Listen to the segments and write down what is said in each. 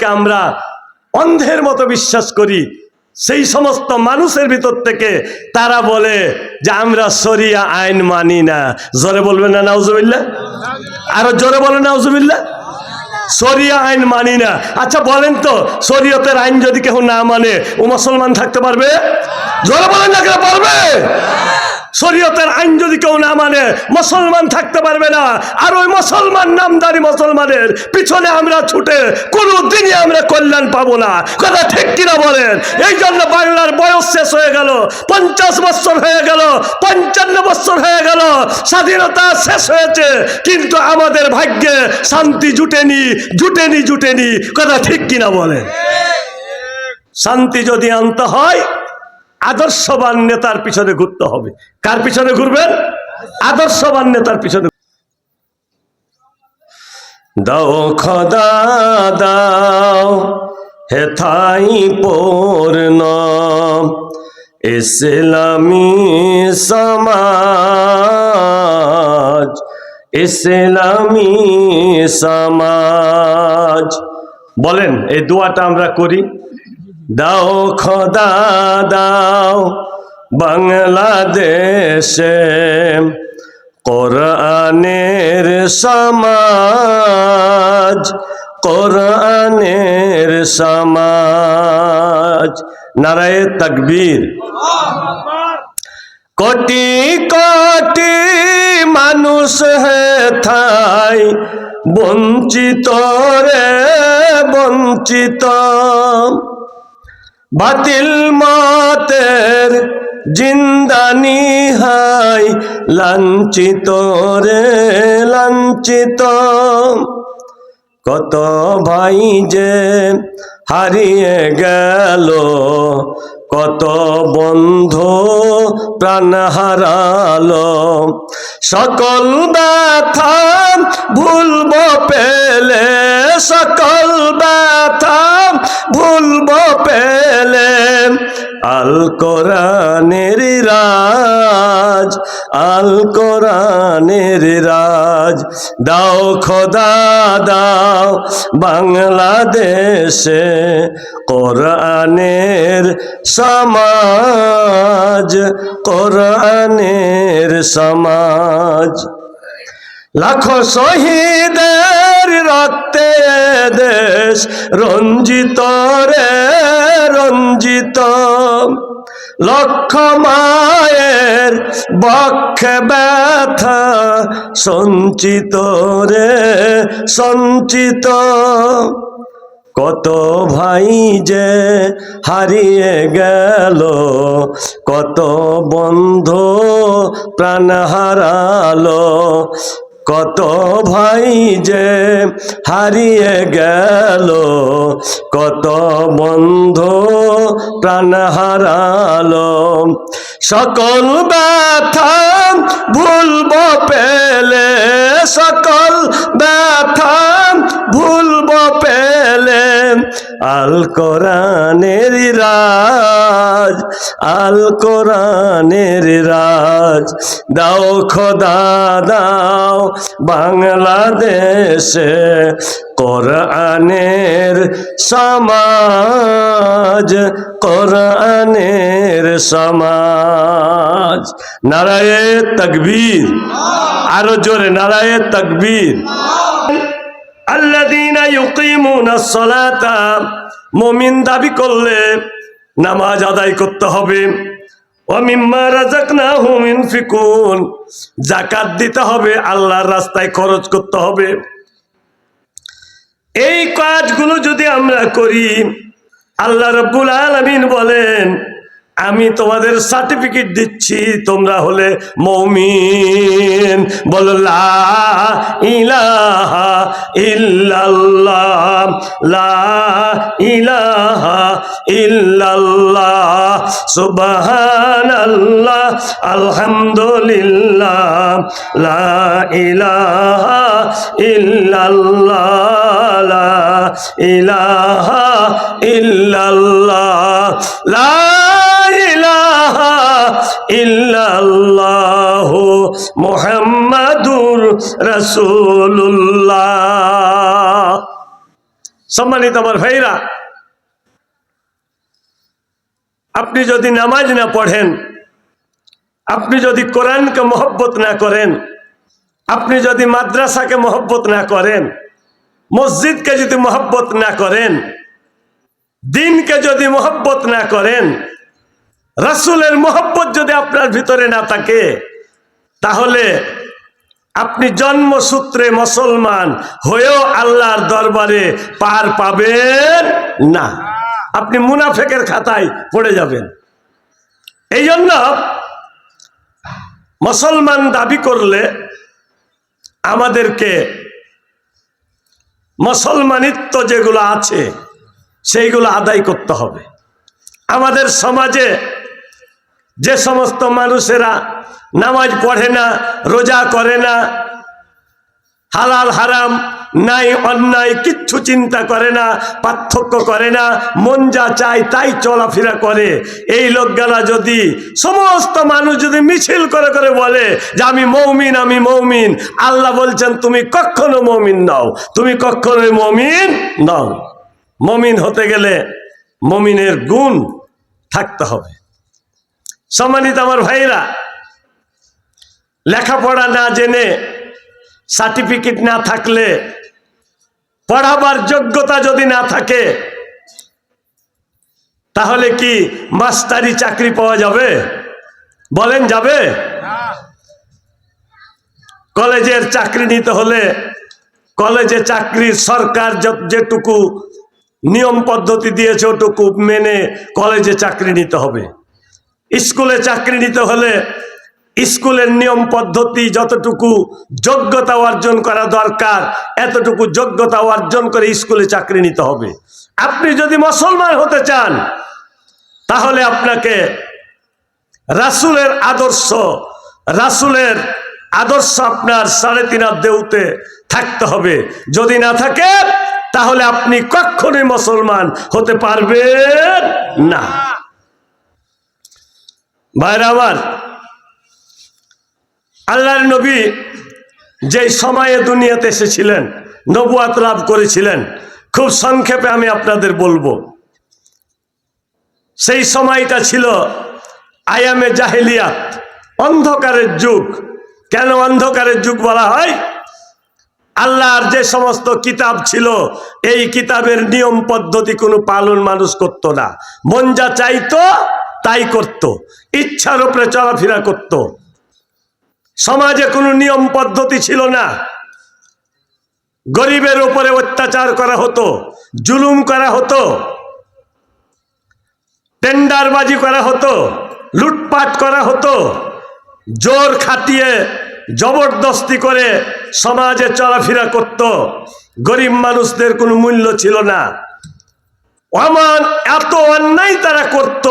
যাদেরকে আমরা অন্ধের মতো বিশ্বাস করি। সেই সমস্ত মানুষের ভিতর থেকে তারা বলে যে আমরা সরিয়া আইন মানি না। জোরে বলবেন না, নাউজুবিল্লাহ? আরও জোরে বলেন, নাউজুবিল্লাহ? শরিয়া আইন মানি না। আচ্ছা বলেন তো, শরীয়তের আইন যদি কেউ না মানে ও মুসলমান থাকতে পারবে? জোরে বলেন না কেন পারবে? শরীয়তের আইন যদি কেউ না মানে মুসলমান থাকতে পারবে না। আর ওই মুসলমান নামদারি মুসলমানের পিছনে আমরা ছুটে, কোনো দিনই আমরা কল্যাণ পাবো না। কথা ঠিক কিনা বলেন? এই জন্য বাংলার বয়স শেষ হয়ে গেল, পঞ্চাশ বছর হয়ে গেল, পঞ্চান্ন বছর হয়ে গেল, স্বাধীনতা শেষ হয়েছে, কিন্তু আমাদের ভাগ্যে শান্তি জুটেনি জুটেনি জুটেনি। কথা ঠিক কিনা বলেন? শান্তি যদি আনতে হয় আদর্শবান নেতার পিছনে ঘুরতে হবে। কার পিছনে ঘুরবেন? আদর্শবান নেতার পিছনে দাও, খদা, দাও হেথাই পূর্ণ। ইসলামী সমাজ ইসলামী সমাজ। বলেন, এই দোয়াটা আমরা করি। দাও খোদা, দাও বাংলাদেশে। কোরআনের সমাজ কোরআনের সমাজ। নারায় তকবীর। কোটি কোটি মানুষ হে থাই, বঞ্চিত রে, বঞ্চিত। বাতিল মতের জিন্দানি হাই লাঞ্ছিত রে, লাঞ্ছিত। কত ভাই যে হারিয়ে গেল, কত বন্ধ প্রাণ হারালো। সকল ব্যথা ভুলব পেলে সকল ব্যথা ভুলব পেলে। আল কোরআনের রাজ, আল কোরআনের রাজ। দাও খোদা, দাও বাংলাদেশে কোরআনের সমাজ কোরআনের সমাজ। লাখো শহীদের রক্তে দেশ রঞ্জিত রে, রঞ্জিত। লক্ষ মায়ের বক্ষে ব্যথা সঞ্চিত রে, সঞ্চিত। কত ভাই যে হারিয়ে গেল, কত বন্ধু প্রাণ হারালো কত ভাই যে হারিয়ে গেল কত বন্ধু প্রাণ হারালো। সকল ব্যথা ভুলব পেলে সকল আল কোরআনের রাজ, আল কোরআনের রাজ। দাও খোদা, দাও বাংলাদেশে কোরআনের সমাজ কোরআনের সমাজ। নারায়ে তকবীর, আরও জোরে, নারায়ে তকবীর। আল্লাযীনা ইউকিমুনাস সালাতা মুমিন দাবি করলে নামাজ আদায় করতে হবে। জাকাত দিতে হবে, আল্লাহর রাস্তায় খরচ করতে হবে। এই কাজগুলো যদি আমরা করি, আল্লাহ রব্বুল আলমিন বলেন আমি তোমাদের সার্টিফিকেট দিচ্ছি, তোমরা হলে মৌমিন। বলো, লা ইলাহা ইল্লাল্লাহ, লা ইলাহা আলহামদুলিল্লাহ, লা ইলাহা লা ইলাহা লা মুহাম্মাদুর রাসূলুল্লাহ। সম্মানিত আমার ভাইরা, আপনি যদি নামাজ না পড়েন, আপনি যদি কোরআনকে মহব্বত না করেন, আপনি যদি মাদ্রাসাকে মহব্বত না করেন, মসজিদকে যদি মহব্বত না করেন, দিনকে যদি মহব্বত না করেন, রাসূলের মহব্বত যদি আপনার ভিতরে না থাকে তাহলে আপনি জন্মসূত্রে মুসলমান হয়েও আল্লাহর দরবারে পার পাবেন না। আপনি মুনাফেকের খাতায় পড়ে যাবেন। এই জন্য মুসলমান দাবি করলে আমাদেরকে মুসলমানিত্ব যেগুলো আছে, সেইগুলো আদায় করতে হবে। আমাদের সমাজে যে সমস্ত মানুষেরা নামাজ পড়ে না, রোজা করে না, হালাল, হারাম নাই অন্যায়, কিচ্ছু চিন্তা করে না, পার্থক্য করে না, মন যা চায় তাই চলাফেরা করে। এই লোকগুলা যদি সমস্ত মানুষ যদি মিছিল করে করে বলে যে আমি মৌমিন আমি মৌমিন, আল্লাহ বলছেন, তুমি কখনো মৌমিন নাও, তুমি কখনোই মমিন নাও। মমিন হতে গেলে মমিনের গুণ থাকতে হবে। সম্মানিত আমার ভাইরা লেখাপড়া না জেনে সার্টিফিকেট না থাকলে, পড়াবার যোগ্যতা যদি না থাকে, তাহলে কি মাস্টারি চাকরি পাওয়া যাবে? বলেন, যাবে? কলেজের চাকরি নিতে হলে কলেজে চাকরি সরকার যেটুকু নিয়ম পদ্ধতি দিয়েছে, ওটুকু মেনে কলেজে চাকরি নিতে হবে। স্কুলে চাকরি নিতে হলে স্কুলের নিয়ম পদ্ধতি যতটুকু যোগ্যতা অর্জন করা দরকার, এতটুকু যোগ্যতা অর্জন করে স্কুলে চাকরি নিতে হবে। আপনি যদি মুসলমান হতে চান, তাহলে আপনাকে রাসুলের আদর্শ রাসুলের আদর্শ আপনার সাড়ে তিন দেউতে থাকতে হবে। যদি না থাকে, তাহলে আপনি কখনোই মুসলমান হতে পারবেন না। ভাইরা আমার, আল্লাহর নবী যে সময়ে দুনিয়াতে এসেছিলেন, নবুয়াত লাভ করেছিলেন, খুব সংক্ষেপে আমি আপনাদের বলব। সেই সময়টা ছিল আয়ামে জাহেলিয়াত অন্ধকারের যুগ। কেন অন্ধকারের যুগ বলা হয়? আল্লাহর যে সমস্ত কিতাব ছিল, এই কিতাবের নিয়ম পদ্ধতি কোনো পালন মানুষ করত না। মন যা চাইতো তাই করত, ইচ্ছার উপরে চলাফেরা করত। সমাজে কোনো নিয়ম পদ্ধতি ছিল না। গরিবের উপরে অত্যাচার করা হতো, জুলুম করা হতো, টেন্ডারবাজি করা হতো, লুটপাট করা হতো, জোর খাটিয়ে জবরদস্তি করে সমাজে চলাফেরা করত। গরিব মানুষদের কোনো মূল্য ছিল না। অমান, এত অন্যায় তারা করত।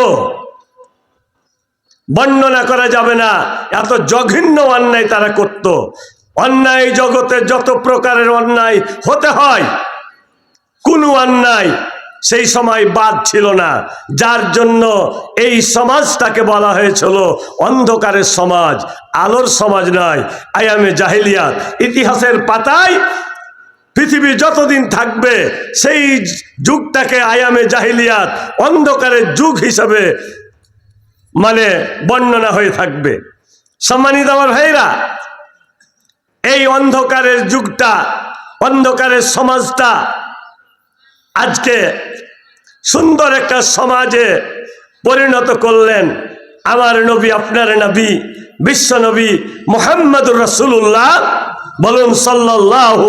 বর্ণনা করা যাবে না। এত জঘন্য অন্যায় তারা করত। অন্যায় জগতে যত প্রকারের অন্যায় হতে হয়, কোনো অন্যায় সেই সময় বাদ ছিল না। যার জন্য এই সমাজটাকে বলা হয়েছিল অন্ধকারের সমাজ, আলোর সমাজ নয়। আয়ামে জাহিলিয়াত। ইতিহাসের পাতায় পৃথিবী যতদিন থাকবে, সেই যুগটাকে আয়ামে জাহিলিয়াত, অন্ধকারের যুগ হিসাবে মানে বর্ণনা হয়ে থাকবে। সম্মানিত আমার ভাইরা এই অন্ধকারের যুগটা, অন্ধকারের সমাজটা আজকে সুন্দর একটা সমাজে পরিণত করলেন আমার নবী, আপনার নবী, বিশ্ব নবী মোহাম্মদুর রসুল্লাহ বলুন সাল্লাহ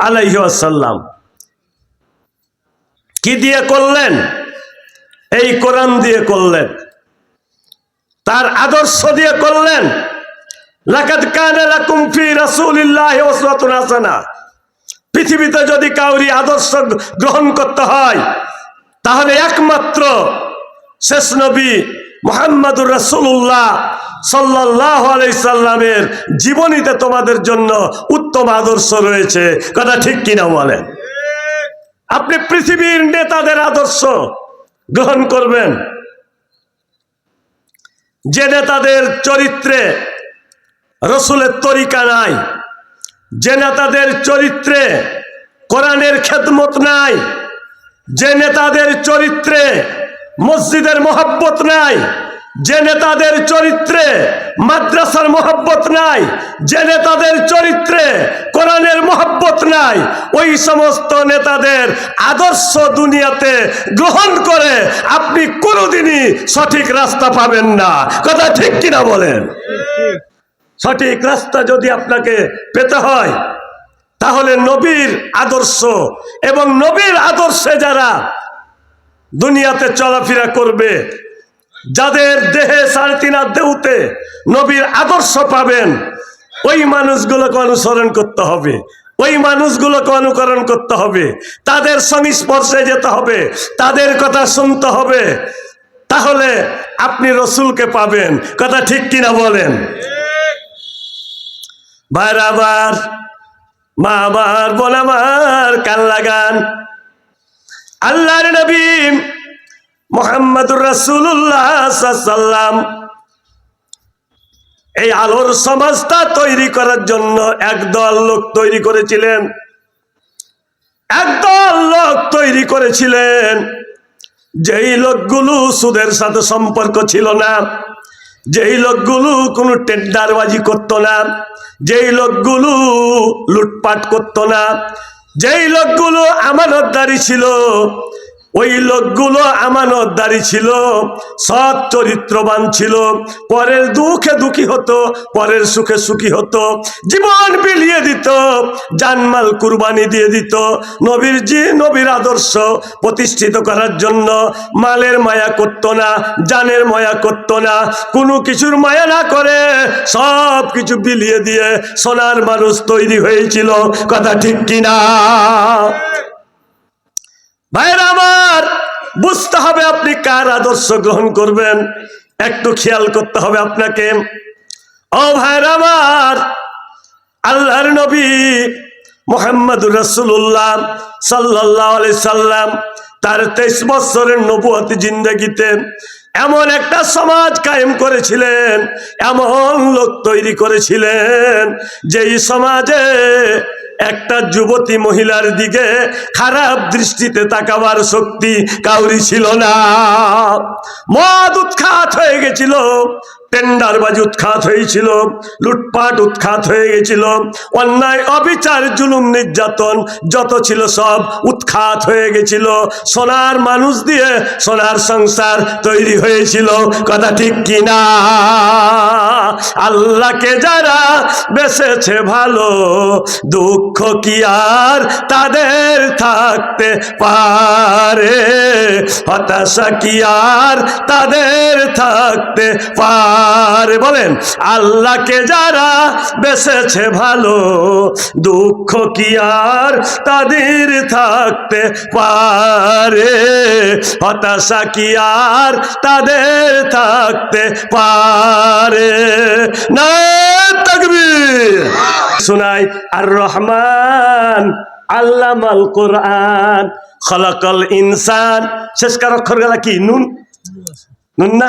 আলাইসাল্লাম কি দিয়ে করলেন? এই কোরআন দিয়ে করলেন। তার আদর্শ দিয়ে করলেন লাকাদ কানা লাকুম ফি রাসূলিল্লাহি উসওয়াতুন হাসানাহ পৃথিবীতে যদি কাউরি আদর্শ গ্রহণ করতে হয় তাহলে একমাত্র শেষ নবী মোহাম্মদুর রসুল্লাহ সাল্লাহ আলাইসাল্লামের জীবনীতে তোমাদের জন্য উত্তম আদর্শ রয়েছে। কথা ঠিক কিনা বলেন? আপনি পৃথিবীর নেতাদের আদর্শ গ্রহণ করবেন। যে নেতাদের চরিত্রে রসুলের তরিকা নাই, যে নেতাদের চরিত্রে কোরআনের খেদমত নাই, যে নেতাদের চরিত্রে মসজিদের মহাব্বত নাই যে নেতাদের চরিত্রে মাদ্রাসার মহব্বত নাই, যে নেতাদের চরিত্রে কোরআনের মহব্বত নাই, ওই সমস্ত নেতাদের আদর্শ দুনিয়াতে গ্রহণ করে আপনি কোনোদিনই সঠিক রাস্তা পাবেন না। কথা ঠিক কিনা বলেন? সঠিক রাস্তা যদি আপনাকে পেতে হয়, তাহলে নবীর আদর্শ এবং নবীর আদর্শে যারা দুনিয়াতে চলাফেরা করবে যাদের দেহে সাড়ে তিন দেউতে নবীর আদর্শ পাবেন, ওই মানুষগুলোকে অনুসরণ করতে হবে। ওই মানুষগুলোকে অনুকরণ করতে হবে। তাদের সংস্পর্শে যেতে হবে। তাদের কথা শুনতে হবে। তাহলে আপনি রসুলকে পাবেন। কথা ঠিক কিনা বলেন? ভাইর আবার মা আমার, বোন আমার কান লাগান। আল্লাহর নবী মোহাম্মদুর রাসূলুল্লাহ সাল্লাম এই আলোর সমাজটা তৈরি করার জন্য একদল লোক তৈরি করেছিলেন। একদল লোক তৈরি করেছিলেন। যেই লোকগুলো সুদের সাথে সম্পর্ক ছিল না, যেই লোকগুলো কোনো টেন্ডারবাজি করতো না, যেই লোকগুলো লুটপাট করতো না, যেই লোকগুলো আমানতদারি ছিল ওই লোকগুলো আমানতদারি ছিল, সৎ চরিত্রবান ছিল। পরের দুঃখে দুঃখী হতো, পরের সুখে সুখী হতো। জীবন বিলিয়ে দিত, জানমাল কুরবানি দিয়ে দিত। নবীর জি নবীর আদর্শ প্রতিষ্ঠিত করার জন্য মালের মায়া করতো না, জানের মায়া করতো না। কোনো কিছুর মায়া না করে সব কিছু বিলিয়ে দিয়ে সোনার মানুষ তৈরি হয়েছিল। কথা ঠিক কিনা ভাইরা আমার বুঝতে হবে আপনি কার আদর্শ গ্রহণ করবেন। একটু খেয়াল করতে হবে আপনাকে। ও ভাইরা আমার, আল্লাহর নবী মোহাম্মদুর রসুল্লাহ সাল্লাহ সাল্লাম তার তেইশ বছরের নবুয়াতি জিন্দগিতে এমন একটা সমাজ কায়েম করেছিলেন, এমন লোক তৈরি করেছিলেন, যেই সমাজে একটা যুবতী মহিলার দিকে খারাপ দৃষ্টিতে তাকাবার শক্তি কাউরি ছিল না। মদ উৎখাত হয়ে গেছিল। টেন্ডারবাজি উৎখাত হয়েছিল, লুটপাট উৎখাত হয়ে গেছিল, অন্যায়, অবিচার, জুলুম, নির্যাতন যত ছিল সব উৎখাত হয়ে গেছিল। সোনার মানুষ দিয়ে সোনার সংসার তৈরি হয়েছিল। কথা ঠিক কিনা? আল্লাহকে যারা বেসেছে ভালো, দুঃখ কি আর তাদের থাকতে পারে? হতাশা কি আর তাদের থাকতে পারে? বলেন, আল্লাহকে যারা বেসেছে ভালো, দুঃখ কি আর তাদের থাকতে পারে? হতাশা কি আর তাদের থাকতে পারে? না শোনাই আর রহমান আল্লামাল কোরআন, খলাকল ইনসান। শেষকার অক্ষর গেলা কি? নুন? নুন না?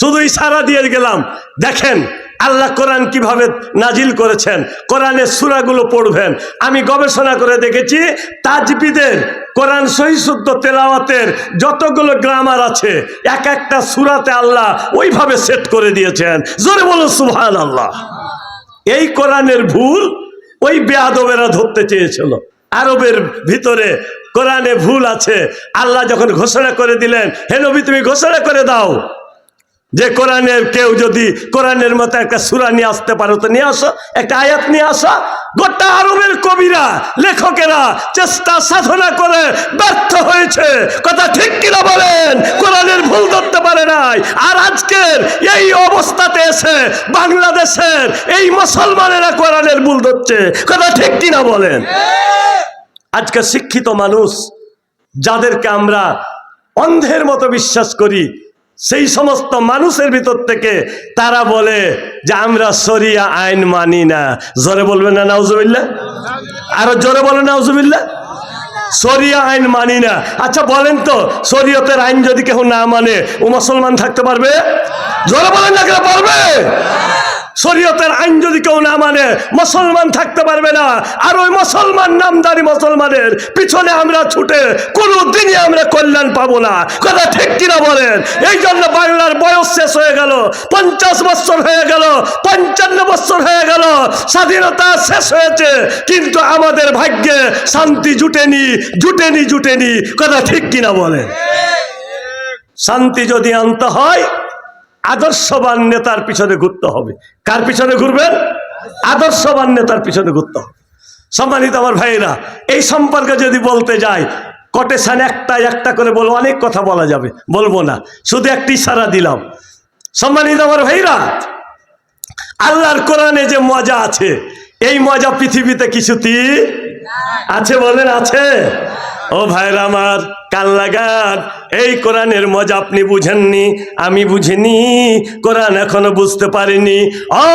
শুধু ইশারা দিয়ে গেলাম। দেখেন, আল্লাহ কোরআন কীভাবে নাজিল করেছেন কোরআনের সুরাগুলো পড়বেন। আমি গবেষণা করে দেখেছি, তাজবিদের, কোরআন সহিশুদ্ধ তেলাওয়াতের যতগুলো গ্রামার আছে, এক একটা সুরাতে আল্লাহ ওইভাবে সেট করে দিয়েছেন। জোরে বলুন সুহান আল্লাহ এই কোরআনের ভুল ওই বেয়াদবেরা ধরতে চেয়েছিল। আরবের ভিতরে কোরআনে ভুল আছে। আল্লাহ যখন ঘোষণা করে দিলেন, হে নবী, তুমি ঘোষণা করে দাও। যে কোরআনের কেউ যদি কোরআনের মতো একটা সুরা নিয়ে আসতে পারো, তো নিয়ে আসো, একটা আয়াত নিয়ে আসো। গোটা আরবের কবিরা, লেখকেরা চেষ্টা সাধনা করে ব্যর্থ হয়েছে। কথা ঠিক কিনা বলেন? কোরআনের ভুল ধরতে পারে নাই। আর আজকের এই অবস্থাতে এসে বাংলাদেশের এই মুসলমানেরা কোরআনের ভুল ধরছে। কথা ঠিক কিনা বলেন? আজকে শিক্ষিত মানুষ, যাদেরকে আমরা অন্ধের মতো বিশ্বাস করি সেই সমস্ত মানুষের ভিতর থেকে তারা বলে যে আমরা সরিয়া আইন মানি না। জোরে বলবে না নাউজুবিল্লা আরও জোরে বলে নাউজুবিল্লা সরিয়া আইন মানি না। আচ্ছা বলেন তো, শরীয়তের আইন যদি কেউ না মানে ও মুসলমান থাকতে পারবে? জোরে বলেন না কেউ পারবে শরীয়তের আইন যদি কেউ না মানে মুসলমান থাকতে পারবে না। আর ওই মুসলমান নামদারি মুসলমানের পিছনে আমরা ছুটে, কোনো দিনই আমরা কল্যাণ পাবো না। কথা ঠিক কিনা বলেন? এই জন্য বাংলার বয়স শেষ হয়ে গেল, পঞ্চাশ বছর হয়ে গেল, পঞ্চান্ন বছর হয়ে গেল, স্বাধীনতা শেষ হয়েছে, কিন্তু আমাদের ভাগ্যে শান্তি জুটেনি জুটেনি জুটেনি। কথা ঠিক কিনা বলেন? শান্তি যদি আনতে হয় আদর্শবান নেতার পিছনে ঘুরতে হবে। কার পিছনে ঘুরবেন? আদর্শবান নেতার পিছনে ঘুরতে হবে। সম্মানিত আমার ভাইরা এই সম্পর্কে যদি বলতে যাই কটেশন একটা একটা করে বলব, অনেক কথা বলা যাবে, বলব না। শুধু একটি ইশারা দিলাম। সম্মানিত আমার ভাইরা আল্লাহর কোরআনে যে মজা আছে, এই মজা পৃথিবীতে কিছুতি আছে বলেন, আছে? ও ভাইরা আমার কান লাগান এই কোরআনের মজা আপনি বুঝেননি, আমি বুঝিনি, কোরআন এখনও বুঝতে পারিনি। ও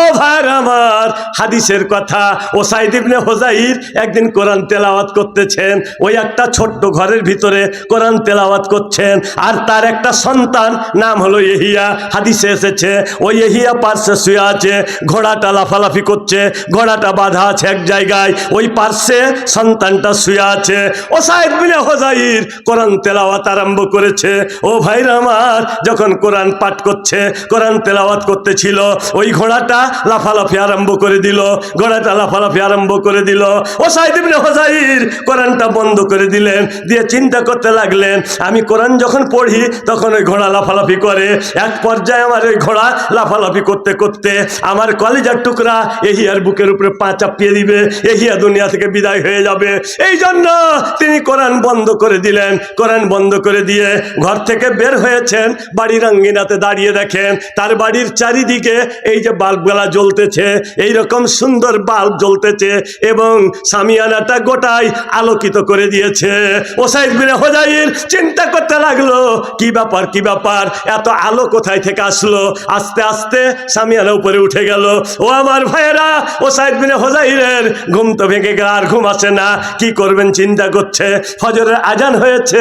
আমার, হাদিসের কথা, ও সাইদিবনে হোজাইর একদিন কোরআন তেলাওয়াত করতেছেন, ওই একটা ছোট্ট ঘরের ভিতরে কোরআন তেলাওয়াত করছেন, আর তার একটা সন্তান, নাম হলো এহিয়া হাদিসে এসেছে ওই এহিয়া পার্শ্বে শুয়ে আছে, ঘোড়াটা লাফালাফি করছে, ঘোড়াটা বাঁধা আছে এক জায়গায়, ওই পার্শ্বে সন্তানটা শুয়ে আছে। ও বিনে হোজাইর কোরআন তেলাওয়াত আরম্ভ করেছে। ও ভাইরা আমার, যখন কোরআন পাঠ করছে, কোরআন তেলাওয়াত করতেছিল, ওই ঘোড়াটা লাফালাফি আরম্ভ করে দিল, ঘোড়াটা লাফালাফি আরম্ভ করে দিল। ও সাহেব ইবনে হোজাইর কোরআনটা বন্ধ করে দিলেন, দিয়ে চিন্তা করতে লাগলেন, আমি কোরআন যখন পড়ি, তখন ওই ঘোড়া লাফালাফি করে। এক পর্যায়ে আমার ওই ঘোড়া লাফালাফি করতে করতে আমার কলেজার টুকরা এহিয়ার বুকের উপরে পা চাপিয়ে দিবে, এহিয়া দুনিয়া থেকে বিদায় হয়ে যাবে। এই জন্য তিনি কোরআন বন্ধ করে দিলেন। কোরআন বন্ধ করে দিয়ে ঘর থেকে বের হয়েছেন। বাড়ির আঙ্গিনাতে দাঁড়িয়ে দেখেন, তার বাড়ির চারিদিকে এই যে বাল্বগুলা জ্বলতেছে এই রকম সুন্দর বাল্ব জ্বলতেছে এবং সামিয়ানাটা গোটাই আলোকিত করে দিয়েছে। ওসাইদ বিনে হোজাইর চিন্তা করতে লাগল, কি ব্যাপার কি ব্যাপার? এত আলো কোথায় থেকে আসলো? আস্তে আস্তে সামিয়ানা উপরে উঠে গেল, ও আমার ভাইয়েরা ও সাইদ বিনে হোজাইরের ঘুম তো ভেঙে গেল, আর ঘুম আসে না। কি করবেন চিন্তা করছে? ফজরের আজান হয়েছে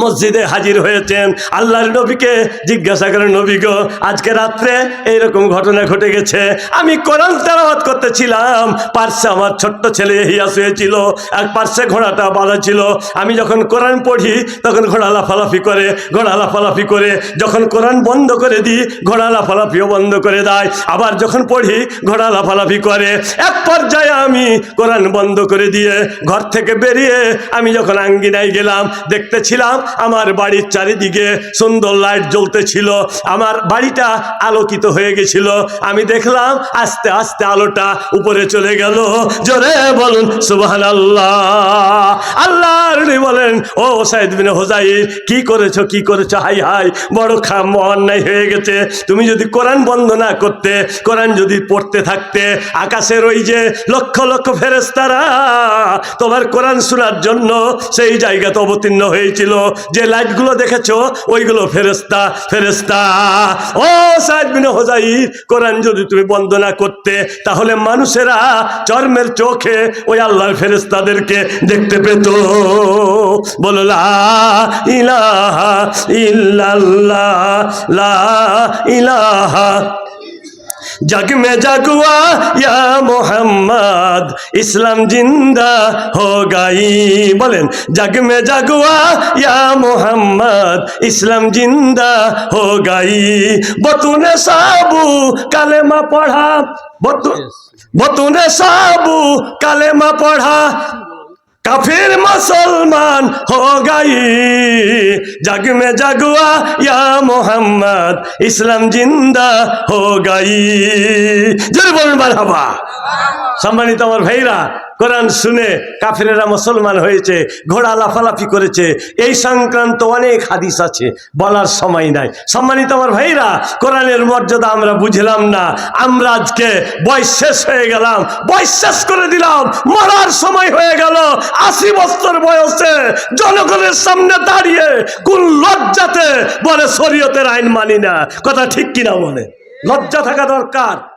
মসজিদে হাজির হয়েছেন। আল্লাহর নবীকে জিজ্ঞাসা করেন নবী গো, আজকে রাত্রে এইরকম ঘটনা ঘটে গেছে। আমি কোরআন তেলাওয়াত করতেছিলাম। পার্শ্বে আমার ছোট্ট ছেলে হিয়া শুয়েছিল, এক পার্শ্বে ঘোড়াটা বাঁধা ছিল। আমি যখন কোরআন পড়ি, তখন ঘোড়া লাফালাফি করে, ঘোড়া লাফালাফি করে। যখন কোরআন বন্ধ করে দিই, ঘোড়া লাফালাফিও বন্ধ করে দেয়। আবার যখন পড়ি, ঘোড়া লাফালাফি করে। এক পর্যায়ে আমি কোরআন বন্ধ করে দিয়ে ঘর থেকে বেরিয়ে আমি যখন আঙ্গিনায় গেলাম, দেখতেছিলাম আমার বাড়ির চারিদিকে সুন্দর লাইট জ্বলতেছিল, আমার বাড়িটা আলোকিত হয়ে গেছিল। আমি দেখলাম আস্তে আস্তে আলোটা উপরে চলে গেল। জোরে বলুন সুবহান আল্লাহ আল্লাহর নবী বলেন, ও সাইদ বিন হোজাইর কি করেছ কি করেছ? হাই হাই, বড় খাম, অন্যায় হয়ে গেছে। তুমি যদি কোরআন বন্ধ না করতে, কোরআন যদি পড়তে থাকতে, আকাশের ওই যে লক্ষ লক্ষ ফেরেস্তারা তোমার কোরআন শোনার জন্য সেই জায়গাতে অবতীর্ণ হয়েছিল। যে লাইটগুলো দেখেছ, ওইগুলো ফেরেস্তা ফেরেস্তা ও সাইদ বিন হোজাইর কোরআন যদি তুমি বন্দনা করতে, তাহলে মানুষেরা চর্মের চোখে ওই আল্লাহর ফেরেস্তাদেরকে দেখতে পেত। বলো, লা ইলাহা ইল্লাল্লাহ, লা ইলাহা जग में जगुआ या मोहम्मद इस्लाम जिंदा हो गई बोलें जग में जगुआ या मोहम्मद इस्लाम जिंदा हो गई बतूने साबू कलेमा पढ़ा बतू बतूने साबू कलेमा पढ़ा काफिर मुसलमान हो गई जग में जगुआ या मोहम्मद इस्लाम जिंदा हो गई জোরে বলুন মারহাবা সম্মানিত আমার ভাইরা কোরআন শুনে কাফিরেরা মুসলমান হয়েছে, ঘোড়া লাফালাফি করেছে। এই সংক্রান্ত অনেক হাদিস আছে, বলার সময় নাই। সম্মানিত আমার ভাইরা, কোরআনের মর্যাদা আমরা বুঝলাম না। আমরা আজকে বয়স শেষ হয়ে গেলাম, বয়স শেষ করে দিলাম, মরার সময় হয়ে গেল। আশি বছর বয়সে জনগণের সামনে দাঁড়িয়ে কোন লজ্জাতে বলে শরীয়তের আইন মানি না। কথা ঠিক কিনা বলে? লজ্জা থাকা দরকার।